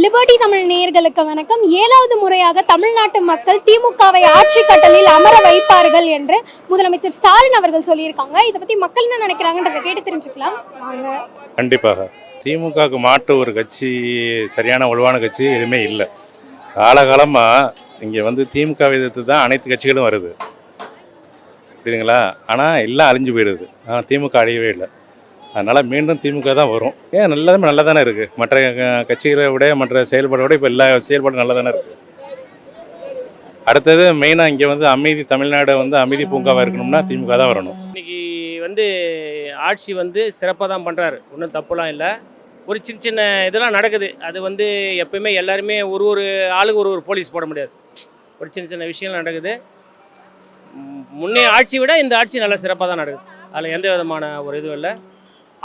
Liberty Tamil நேயர்களுக்கு வணக்கம். ஏழாவது முறையாக தமிழ்நாட்டு மக்கள் திமுகவை ஆட்சி கட்டலில் அமர வைப்பார்கள் என்று முதலமைச்சர் ஸ்டாலின் அவர்கள் சொல்லியிருக்காங்க. இதை பத்தி மக்கள் என்ன நினைக்கிறாங்கன்றதை கேட்டு தெரிஞ்சுக்கலாம். வாங்க. கண்டிப்பாக. திமுகவுக்கு மாற்று ஒரு கட்சி சரியான வலுவான கட்சி எதுவுமே இல்லை. காலகாலமாக இங்கே வந்து திமுக எதிர்த்து தான் அனைத்து கட்சிகளும் வருது. புரியுதுங்களா? ஆனால் எல்லாம் அழிஞ்சு போயிடுது. ஆனால் திமுக அழியவே இல்லை. அதனால் மீண்டும் திமுக தான் வரும். ஏன் நல்லதுமே நல்லா தானே இருக்குது மற்ற க- கட்சிகளை விட மற்ற செயல்பாடை விட இப்போ எல்லா செயல்பாடும் நல்லா தானே இருக்குது அடுத்தது மெயினாக இங்கே வந்து அமைதி தமிழ்நாடு வந்து அமைதி பூங்காவாக இருக்கணும்னா திமுக தான் வரணும். இன்றைக்கி வந்து ஆட்சி வந்து சிறப்பாக தான் பண்ணுறாரு ஒன்றும் தப்புலாம் இல்லை. ஒரு சின்ன சின்ன இதெல்லாம் நடக்குது. அது வந்து எப்பயுமே எல்லாருமே ஒரு ஒரு ஆளுக்கு ஒரு ஒரு போலீஸ் போட முடியாது. ஒரு சின்ன சின்ன விஷயங்கள் நடக்குது. முன்னே ஆட்சி விட இந்த ஆட்சி நல்லா சிறப்பாக தான் நடக்குது. அதில் எந்த விதமான ஒரு இதுவும் இல்லை.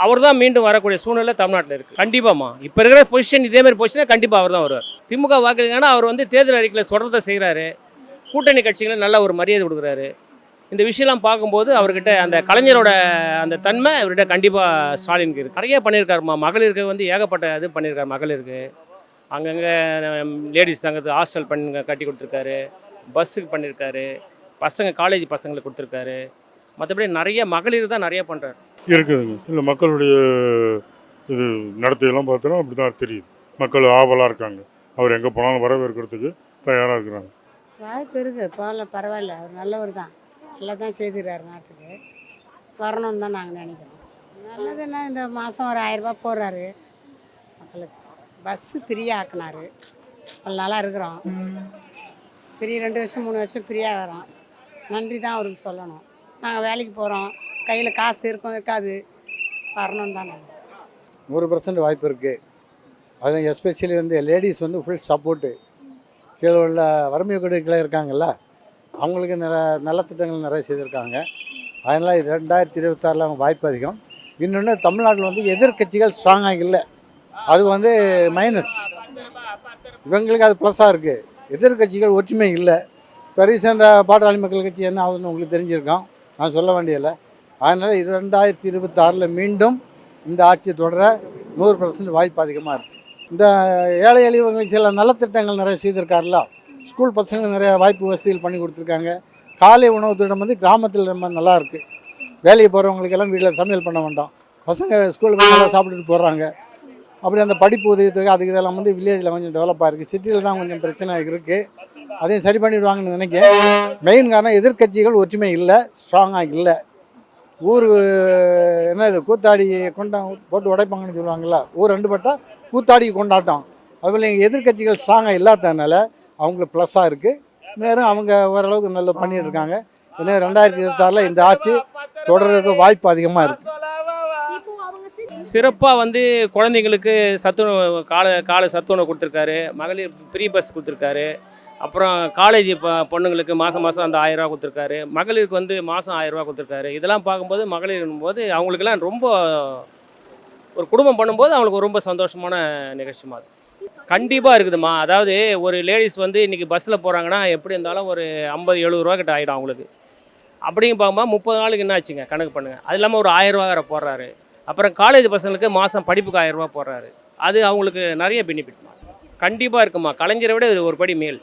அவர் தான் மீண்டும் வரக்கூடிய சூழ்நிலை தமிழ்நாட்டில் இருக்குது கண்டிப்பாம்மா. இப்போ இருக்கிற பொசிஷன் இதே மாதிரி பொசிஷனாக கண்டிப்பாக அவர் தான் வருவார். திமுக வாக்களிங்கன்னா அவர் வந்து தேர்தல் அறிக்கையில் சொல்கிறத செய்கிறாரு கூட்டணி கட்சிகளை நல்ல ஒரு மரியாதை கொடுக்குறாரு. இந்த விஷயம்லாம் பார்க்கும்போது அவர்கிட்ட அந்த கலைஞரோட அந்த தன்மை அவர்கிட்ட கண்டிப்பாக ஸ்டாலினுக்கு இருக்குது நிறைய பண்ணியிருக்காருமா. மகளிருக்கு வந்து ஏகப்பட்ட இது பண்ணியிருக்காரு மகளிருக்கு. அங்கங்கே லேடிஸ் தங்கிறது ஹாஸ்டல் பண்ணி கட்டி கொடுத்துருக்காரு. பஸ்ஸுக்கு பண்ணியிருக்காரு. பசங்க காலேஜ் பசங்களுக்கு கொடுத்துருக்காரு. மற்றபடி நிறைய மகளிர் தான் நிறைய பண்ணுறாரு இருக்குதுங்க. இல்லை மக்களுடைய இது நடத்தையெல்லாம் பார்த்தோன்னா அப்படி தான் தெரியுது. மக்கள் ஆவலாக இருக்காங்க. அவர் எங்கே போனாலும் வரவேற்கிறதுக்கு தயாராக இருக்கிறாங்க. வாய்ப்பு இருக்குது போகல பரவாயில்ல. அவர் நல்லவர் தான் நல்லா தான் செய்திருக்காரு நாட்டுக்கு. வரணும்னு தான் நாங்கள் நினைக்கிறோம். நல்லதுன்னா இந்த மாதம் ஒரு ஆயிரரூபா போடுறாரு. மக்களுக்கு. பஸ்ஸு ஃப்ரீயாக ஆக்குனாரு. அவ்வளோ நல்லா இருக்கிறோம். ஃப்ரீ ரெண்டு வருஷம் மூணு வருஷம் ஃப்ரீயாக வரோம். நன்றி தான் அவருக்கு சொல்லணும். நாங்கள் வேலைக்கு போகிறோம் கையில் காசு இருக்கும் இருக்காது. வரணும் தான். நூறு பர்சன்ட் வாய்ப்பு இருக்குது அதுவும் எஸ்பெஷலி வந்து லேடிஸ் வந்து ஃபுல் சப்போர்ட்டு கீழே உள்ள வறுமை குடிகளை இருக்காங்கல்ல அவங்களுக்கு நில நலத்திட்டங்கள் நிறைய செய்திருக்காங்க. அதனால் ரெண்டாயிரத்தி இருபத்தாறில் அவங்க வாய்ப்பு அதிகம். இன்னொன்று தமிழ்நாட்டில் வந்து எதிர்க்கட்சிகள் ஸ்ட்ராங்காக இல்லை. அது வந்து மைனஸ் இவங்களுக்கு அது ப்ளஸ்ஸாக இருக்குது எதிர்க்கட்சிகள் ஒற்றுமை இல்லை. இப்போ ரீசெண்டாக பாட்டாளி மக்கள் கட்சி என்ன ஆகுதுன்னு உங்களுக்கு தெரிஞ்சிருக்கோம். நான் சொல்ல வேண்டியதில்லை. அதனால் ரெண்டாயிரத்தி இருபத்தாறில் மீண்டும் இந்த ஆட்சி தொடர நூறு பர்சன்ட் வாய்ப்பு அதிகமாக இருக்குது இந்த ஏழை எளியவர்களுக்கு சில நலத்திட்டங்கள் நிறைய செய்திருக்காருல ஸ்கூல் பசங்களுக்கு நிறைய வாய்ப்பு வசதிகள் பண்ணி கொடுத்துருக்காங்க. காலை உணவு திட்டம் வந்து கிராமத்தில் ரொம்ப நல்லா இருக்குது வேலைக்கு போகிறவங்களுக்கெல்லாம் வீட்டில் சமையல் பண்ண வேண்டாம். பசங்க ஸ்கூலுக்கு நல்லா சாப்பிட்டுட்டு போகிறாங்க அப்படி அந்த படிப்பு உதவித்தொகை அதுக்கு இதெல்லாம் வந்து வில்லேஜில் கொஞ்சம் டெவலப்பாக இருக்குது சிட்டியில் தான் கொஞ்சம் பிரச்சனை இருக்குது அதையும் சரி பண்ணிடுவாங்கன்னு நினைக்கிறேன். மெயின் காரணம் எதிர்க்கட்சிகள் ஒற்றுமை இல்லை ஸ்ட்ராங்காக இல்லை. ஊர் என்ன இது கூத்தாடி கொண்டா போட்டு உடைப்பாங்கன்னு சொல்லுவாங்கள்ல ஊர் ரெண்டு பட்டா கூத்தாடி கொண்டாட்டம். அதுபோல் எங்கள் எதிர்க்கட்சிகள் ஸ்ட்ராங்காக இல்லாததுனால அவங்களுக்கு ப்ளஸ்ஸாக இருக்குது நேரம் அவங்க ஓரளவுக்கு நல்லா பண்ணிகிட்டு இருக்காங்க. இன்னும் ரெண்டாயிரத்தி இருபத்தாறில் இந்த ஆட்சி தொடர்றதுக்கு வாய்ப்பு அதிகமாக இருக்குது சிறப்பாக வந்து குழந்தைங்களுக்கு சத்துணவு கால காலை சத்துணவு கொடுத்துருக்காரு. மகளிர் ஃப்ரீ பஸ் கொடுத்துருக்காரு. அப்புறம் காலேஜ் இப்போ பொண்ணுங்களுக்கு மாதம் மாதம் அந்த ஆயிரரூவா கொடுத்துருக்காரு. மகளிருக்கு வந்து மாதம் ஆயிரம் கொடுத்துருக்காரு. இதெல்லாம் பார்க்கும்போது மகளிர் போது அவங்களுக்கெல்லாம் ரொம்ப ஒரு குடும்பம் பண்ணும்போது அவங்களுக்கு ரொம்ப சந்தோஷமான நிகழ்ச்சிமா அது. கண்டிப்பாக இருக்குதுமா அதாவது ஒரு லேடிஸ் வந்து இன்றைக்கி பஸ்ஸில் போகிறாங்கன்னா எப்படி இருந்தாலும் ஒரு ஐம்பது எழுபது ரூபா கிட்ட ஆகிடும் அவங்களுக்கு. அப்படிங்க பார்க்கும்போது முப்பது நாளுக்கு என்ன ஆச்சுங்க? கணக்கு பண்ணுங்கள் அது இல்லாமல் ஒரு ஆயிரரூவா வேறு போடுறாரு. அப்புறம் காலேஜ் பசங்களுக்கு மாதம் படிப்புக்கு ஆயிரரூவா போடுறாரு. அது அவங்களுக்கு நிறைய பெனிஃபிட்மா கண்டிப்பாக இருக்குமா கலைஞரை விட இது ஒரு படி மேல்.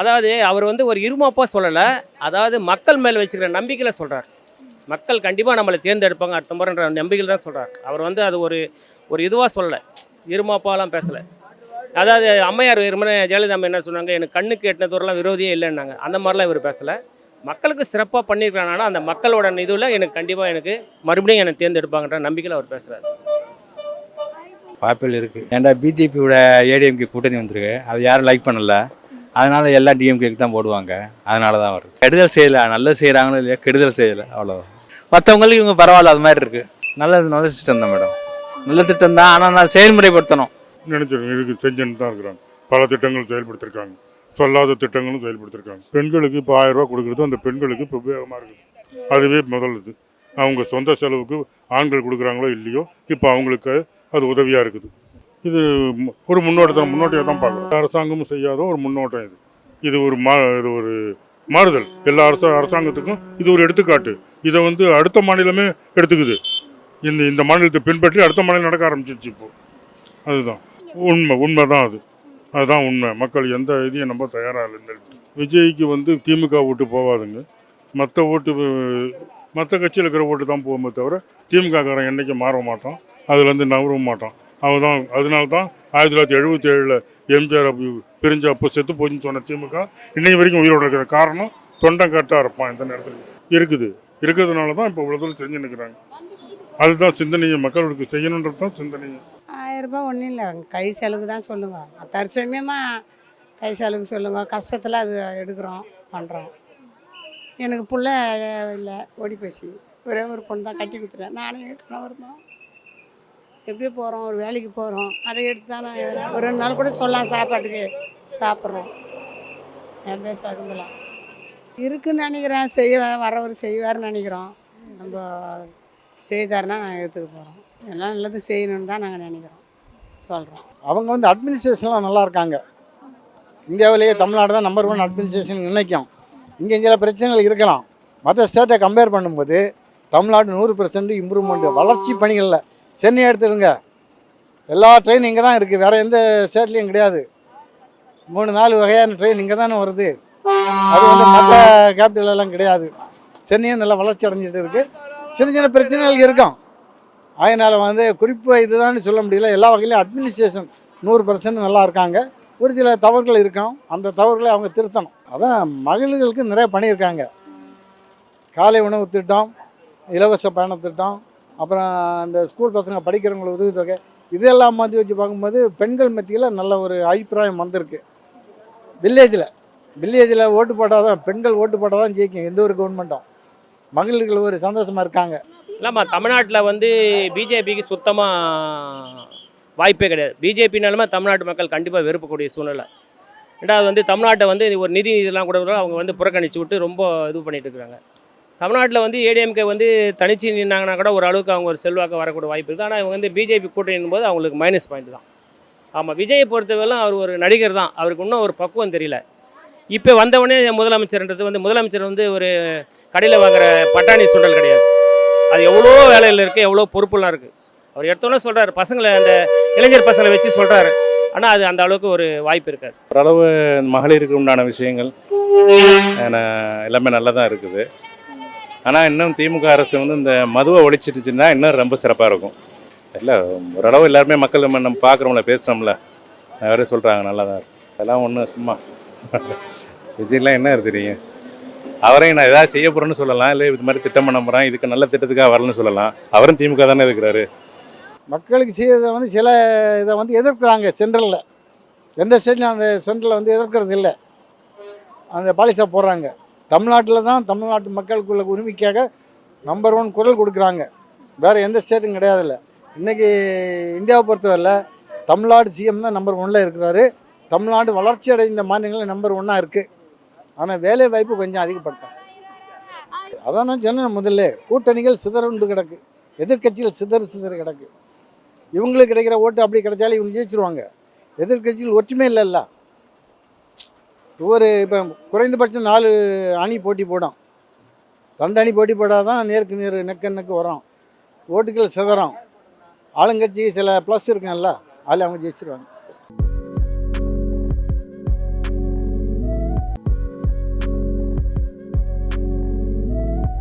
அதாவது அவர் வந்து ஒரு இருமாப்பாக சொல்லலை. அதாவது மக்கள் மேலே வச்சுக்கிற நம்பிக்கையில் சொல்கிறார் மக்கள் கண்டிப்பாக நம்மளை தேர்ந்தெடுப்பாங்க அடுத்த முறைன்ற நம்பிக்கையில் தான் சொல்கிறார் அவர் வந்து அது ஒரு ஒரு இதுவாக சொல்லலை. இருமாப்பாலாம் பேசலை. அதாவது அம்மையார் இருமனை ஜெயலலிதா அம்மா என்ன சொன்னாங்க எனக்கு கண்ணுக்கு எட்டின தூரம்லாம் விரோதியே இல்லைன்னாங்க. அந்த மாதிரிலாம் இவர் பேசலை. மக்களுக்கு சிறப்பாக பண்ணியிருக்கிறானா அந்த மக்களோட இதுவில் எனக்கு கண்டிப்பாக எனக்கு மறுபடியும் என்னை தேர்ந்தெடுப்பாங்கன்ற நம்பிக்கையில் அவர் பேசுகிறார் வாய்ப்புகள் இருக்குது ஏன்டா பிஜேபியோட ஏடிஎம்கே கூட்டணி வந்திருக்கு. அது யாரும் லைக் பண்ணலை. அதனால் எல்லா டிஎம்கேக்கு தான் போடுவாங்க. அதனால தான் வரும் கெடுதல் செய்யலை. நல்லது செய்கிறாங்களோ இல்லையா கெடுதல் செய்யலை. அவ்வளோதான் மற்றவங்களுக்கு இவங்க பரவாயில்ல அது மாதிரி இருக்குது நல்ல நல்ல சிஸ்டம் தான் மேடம் நல்ல திட்டம் தான். ஆனால் நான் செயல்முறைப்படுத்தணும். நினைச்சிருக்கேன் இதுக்கு செஞ்சுன்னு தான் இருக்கிறாங்க. பல திட்டங்கள் செயல்படுத்திருக்காங்க. சொல்லாத திட்டங்களும் செயல்படுத்திருக்காங்க. பெண்களுக்கு இப்போ ஆயிரம் ரூபா கொடுக்குறது அந்த பெண்களுக்கு இப்போ உபயோகமாக இருக்குது. அதுவே முதல் இது. அவங்க சொந்த செலவுக்கு ஆண்கள் கொடுக்குறாங்களோ இல்லையோ இப்போ அவங்களுக்கு அது உதவியாக இருக்குது. இது ஒரு முன்னோட்டத்தை முன்னோட்டியாக தான் பார்க்குறோம். அரசாங்கமும் செய்யாத ஒரு முன்னோட்டம் இது. இது ஒரு மா இது ஒரு மாறுதல். எல்லா அரச அரசாங்கத்துக்கும் இது ஒரு எடுத்துக்காட்டு. இதை வந்து அடுத்த மாநிலமே எடுத்துக்குது. இந்த இந்த மாநிலத்தை பின்பற்றி அடுத்த மாநிலம் நடக்க ஆரம்பிச்சிருச்சு இப்போ. அதுதான். உண்மை உண்மை தான் அது. அதுதான் உண்மை. மக்கள் எந்த இதையும் நம்ம தயாராக இல்லை விஜய்க்கு வந்து திமுக ஓட்டு போகாதுங்க மற்ற ஓட்டு மற்ற கட்சியில் இருக்கிற ஓட்டு தான் போகுமே தவிர திமுககாரன் என்றைக்கும் மாற மாட்டோம் அதுலேருந்து நவரவும் மாட்டோம் அவன் தான் அதனால தான் ஆயிரத்தி தொள்ளாயிரத்தி எழுபத்தி ஏழில் எம்ஜிஆர் பிரிஞ்ச அப்போ செத்து போச்சுன்னு சொன்ன திமுக இன்னைக்கு வரைக்கும் உயிரோட இருக்கிற காரணம் தொண்டம் கட்டாக இருப்பான் இந்த நேரத்தில். இருக்குது. இருக்கிறதுனால தான் இப்போ இவ்வளோ தூரம் செஞ்சு நிற்கிறாங்க அதுதான் சிந்தனையை மக்களுக்கு செய்யணுன்றது தான் சிந்தனையை. ஆயிரம் ரூபாய் ஒன்றும் இல்லை. கை செலவுக்கு தான் சொல்லுங்க தற்சமயமாக கை செலவுக்கு சொல்லுங்க கஷ்டத்தில் அது எடுக்கிறோம் பண்ணுறோம் எனக்கு பிள்ளை இல்லை ஓடி போச்சு. ஒரே ஒரு பொண்ணு தான் கட்டி கொடுத்துட்டேன். நானும் என் கணவர் எப்படி போகிறோம் ஒரு வேலைக்கு போகிறோம் அதை எடுத்து தானே நான் ஒரு ரெண்டு நாள் கூட சொல்லலாம் சாப்பாட்டுக்கு சாப்பிட்றோம். எந்த சகுந்தலாம் இருக்குன்னு நினைக்கிறேன். செய்ய வரவர் செய்வார்னு நினைக்கிறோம். நம்ம செய்தாருன்னா நாங்கள் எடுத்துக்க போகிறோம் எல்லாம் நல்லது செய்யணும்னு தான் நாங்கள் நினைக்கிறோம். சொல்கிறோம் அவங்க வந்து அட்மினிஸ்ட்ரேஷன்லாம் நல்லா இருக்காங்க. இந்தியாவிலேயே தமிழ்நாடு தான் நம்பர் ஒன் அட்மினிஸ்ட்ரேஷன் நினைக்கும். இங்கே சில பிரச்சனைகள் இருக்கலாம். மற்ற ஸ்டேட்டை கம்பேர் பண்ணும்போது தமிழ்நாடு நூறு பெர்சன்ட் இம்ப்ரூவ்மெண்ட் வளர்ச்சி பணிகளில் சென்னை எடுத்துடுங்க. எல்லா ட்ரெயின் இங்கே தான் இருக்குது வேறு எந்த ஸ்டேட்லேயும் கிடையாது. மூணு நாலு வகையான ட்ரெயின் இங்கே தானே வருது. அது வந்து மற்ற கேபிட்டலெல்லாம் எல்லாம் கிடையாது. சென்னையும் நல்லா வளர்ச்சி அடைஞ்சிட்டு இருக்குது சின்ன சின்ன பிரச்சனைகள் இருக்கும். அதனால் வந்து குறிப்பு இதுதான் சொல்ல முடியல. எல்லா வகையிலும் அட்மினிஸ்ட்ரேஷன் நூறு பர்சன்ட் நல்லா இருக்காங்க. ஒரு சில தவறுகள் இருக்கும். அந்த தவறுகளை அவங்க திருத்தணும். அதான் மகளிர்களுக்கு நிறைய பண்ணியிருக்காங்க. காலை உணவு திட்டம் இலவச பயண திட்டம் அப்புறம் அந்த ஸ்கூல் பசங்க படிக்கிறவங்களுக்கு உதவித்தொகை. இதெல்லாம் மாற்றி வச்சு பார்க்கும்போது பெண்கள் மத்தியில் நல்ல ஒரு அபிப்பிராயம் வந்திருக்கு. வில்லேஜில் வில்லேஜில் ஓட்டு போட்டால் தான் பெண்கள் ஓட்டு போட்டால் தான் ஜெயிக்கும் எந்த ஒரு கவர்மெண்ட்டும் மகளிர்கள் ஒரு சந்தோஷமாக இருக்காங்க. இல்லைம்மா தமிழ்நாட்டில் வந்து பிஜேபிக்கு சுத்தமாக வாய்ப்பே கிடையாது. பிஜேபினாலுமே தமிழ்நாட்டு மக்கள் கண்டிப்பாக வெறுப்பக்கூடிய சூழ்நிலை. ரெண்டாவது வந்து தமிழ்நாட்டை வந்து ஒரு நிதி இதெல்லாம் கூட அவங்க வந்து புறக்கணிச்சு விட்டு ரொம்ப இது பண்ணிட்டு இருக்கிறாங்க. தமிழ்நாட்டில் வந்து ஏடிஎம்கே வந்து தனிச்சு நின்னாங்கன்னா கூட ஒரு அளவுக்கு அவங்க ஒரு செல்வாக்கு வரக்கூடிய வாய்ப்பு இருக்குது ஆனால் இவங்க வந்து பிஜேபி கூட்டணி போது அவங்களுக்கு மைனஸ் பாயிண்ட் தான். ஆமாம் விஜயை பொறுத்தவரையிலும் அவர் ஒரு நடிகர் தான். அவருக்கு இன்னும் ஒரு பக்குவம் தெரியல. இப்போ வந்தவொடனே முதலமைச்சர்ன்றது வந்து முதலமைச்சர் வந்து ஒரு கடையில் வாங்குற பட்டாணி சுண்டல் கிடையாது. அது எவ்வளோ வேலையில் இருக்குது எவ்வளோ பொறுப்புலாம் இருக்குது அவர் எடுத்தோன்னே சொல்கிறாரு பசங்களை அந்த இளைஞர் பசங்களை வச்சு சொல்கிறாரு ஆனால் அது அந்த அளவுக்கு ஒரு வாய்ப்பு இருக்காது. ஓரளவு மகளிருக்கு உண்டான விஷயங்கள் எல்லாமே நல்லா தான் இருக்குது. ஆனால் இன்னும் திமுக அரசு வந்து இந்த மதுவை ஒழிச்சிட்டுச்சுன்னா இன்னும் ரொம்ப சிறப்பாக இருக்கும். இல்லை ஓரளவு எல்லாருமே மக்கள் நம்ம நம்ம பார்க்குறோம்ல பேசுகிறோம்ல வேறு சொல்கிறாங்க நல்லா தான் இருக்கும். அதெல்லாம் ஒன்றும் சும்மா. விஜய்லாம் என்ன தெரியும் அவரையும் நான் ஏதாவது செய்ய போகிறேன்னு சொல்லலாம் இல்லை இது மாதிரி திட்டம் பண்ண போகிறேன் இதுக்கு நல்ல திட்டத்துக்காக வரலன்னு சொல்லலாம். அவரும் திமுக தானே இருக்கிறாரு. மக்களுக்கு செய்யறதை வந்து சில இதை வந்து எதிர்க்கிறாங்க சென்ட்ரலில். எந்த ஸ்டேட்லையும் அந்த சென்ட்ரலில் வந்து எதிர்க்கிறது இல்லை. அந்த பாலிசியாக போடுறாங்க. தமிழ்நாட்டில் தான் தமிழ்நாட்டு மக்களுக்குள்ள உரிமைக்காக நம்பர் ஒன் குரல் கொடுக்குறாங்க. வேறு எந்த ஸ்டேட்டும் கிடையாதுல்ல. இன்றைக்கி இந்தியாவை பொறுத்தவரையில் தமிழ்நாடு சிஎம் தான் நம்பர் ஒன்னில் இருக்கிறாரு. தமிழ்நாடு வளர்ச்சி அடைந்த மாநிலங்களில் நம்பர் ஒன்னாக இருக்குது ஆனால் வேலை வாய்ப்பு கொஞ்சம் அதிகப்படுத்தும் அதான் நான் சொன்னேன் முதல்ல. கூட்டணிகள் சிதறுண்டு கிடக்கு. எதிர்கட்சிகள் சிதறு சிதறு கிடக்கு. இவங்களுக்கு கிடைக்கிற ஓட்டு அப்படி கிடைச்சாலும் இவங்க ஜெயிச்சிருவாங்க. எதிர்கட்சிகள் ஒற்றுமை இல்லைல்ல ஒரு இப்போ குறைந்தபட்சம் நாலு அணி போட்டி போடும். ரெண்டு அணி போட்டி போட்டால் தான் நேருக்கு நேர் நெக்க நெக்கு வரும். ஓட்டுகள் சிதறும். ஆளுங்கட்சி சில ப்ளஸ் இருக்குங்கல்ல அதில் அவங்க ஜெயிச்சிருவாங்க.